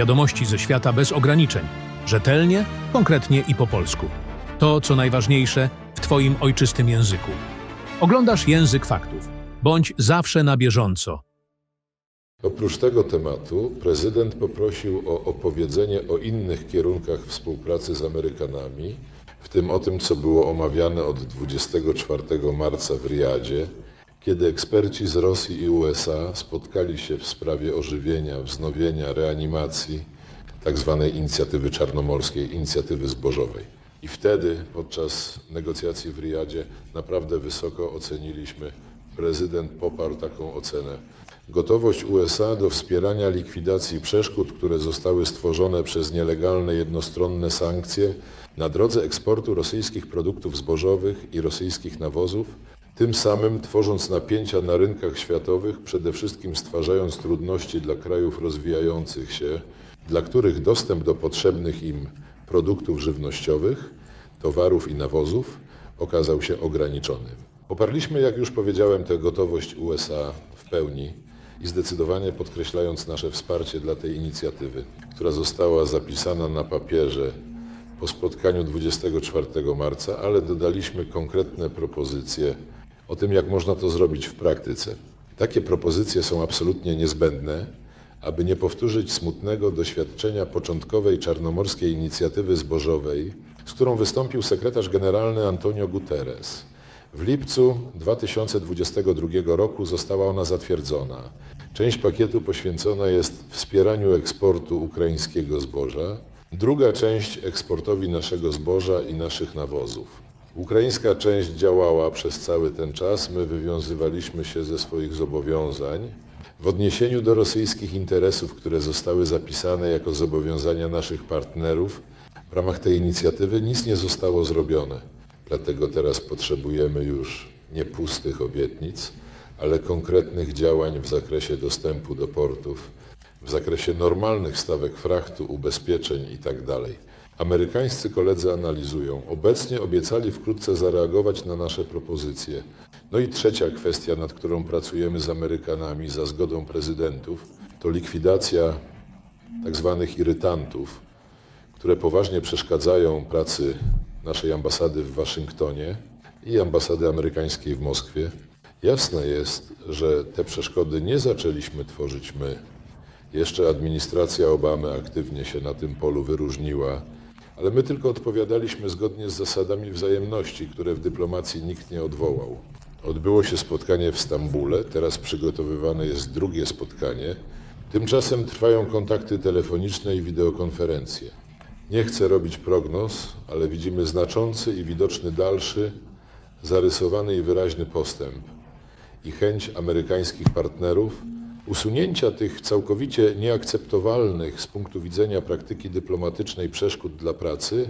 Wiadomości ze świata bez ograniczeń. Rzetelnie, konkretnie i po polsku. To, co najważniejsze, w Twoim ojczystym języku. Oglądasz język faktów. Bądź zawsze na bieżąco. Oprócz tego tematu prezydent poprosił o opowiedzenie o innych kierunkach współpracy z Amerykanami, w tym o tym, co było omawiane od 24 marca w Riyadzie, kiedy eksperci z Rosji i USA spotkali się w sprawie ożywienia, wznowienia, reanimacji tzw. inicjatywy czarnomorskiej, inicjatywy zbożowej. I wtedy podczas negocjacji w Riyadzie naprawdę wysoko oceniliśmy, prezydent poparł taką ocenę. Gotowość USA do wspierania likwidacji przeszkód, które zostały stworzone przez nielegalne jednostronne sankcje na drodze eksportu rosyjskich produktów zbożowych i rosyjskich nawozów, tym samym tworząc napięcia na rynkach światowych, przede wszystkim stwarzając trudności dla krajów rozwijających się, dla których dostęp do potrzebnych im produktów żywnościowych, towarów i nawozów okazał się ograniczony. Poparliśmy, jak już powiedziałem, tę gotowość USA w pełni i zdecydowanie podkreślając nasze wsparcie dla tej inicjatywy, która została zapisana na papierze po spotkaniu 24 marca, ale dodaliśmy konkretne propozycje o tym, jak można to zrobić w praktyce. Takie propozycje są absolutnie niezbędne, aby nie powtórzyć smutnego doświadczenia początkowej czarnomorskiej inicjatywy zbożowej, z którą wystąpił sekretarz generalny Antonio Guterres. W lipcu 2022 roku została ona zatwierdzona. Część pakietu poświęcona jest wspieraniu eksportu ukraińskiego zboża, druga część eksportowi naszego zboża i naszych nawozów. Ukraińska część działała przez cały ten czas, my wywiązywaliśmy się ze swoich zobowiązań. W odniesieniu do rosyjskich interesów, które zostały zapisane jako zobowiązania naszych partnerów, w ramach tej inicjatywy nic nie zostało zrobione. Dlatego teraz potrzebujemy już nie pustych obietnic, ale konkretnych działań w zakresie dostępu do portów, w zakresie normalnych stawek frachtu, ubezpieczeń itd. Amerykańscy koledzy analizują. Obecnie obiecali wkrótce zareagować na nasze propozycje. No i trzecia kwestia, nad którą pracujemy z Amerykanami za zgodą prezydentów, to likwidacja tak zwanych irytantów, które poważnie przeszkadzają pracy naszej ambasady w Waszyngtonie i ambasady amerykańskiej w Moskwie. Jasne jest, że te przeszkody nie zaczęliśmy tworzyć my. Jeszcze administracja Obamy aktywnie się na tym polu wyróżniła, ale my tylko odpowiadaliśmy zgodnie z zasadami wzajemności, które w dyplomacji nikt nie odwołał. Odbyło się spotkanie w Stambule, teraz przygotowywane jest drugie spotkanie. Tymczasem trwają kontakty telefoniczne i wideokonferencje. Nie chcę robić prognoz, ale widzimy znaczący i widoczny dalszy, zarysowany i wyraźny postęp i chęć amerykańskich partnerów usunięcia tych całkowicie nieakceptowalnych z punktu widzenia praktyki dyplomatycznej przeszkód dla pracy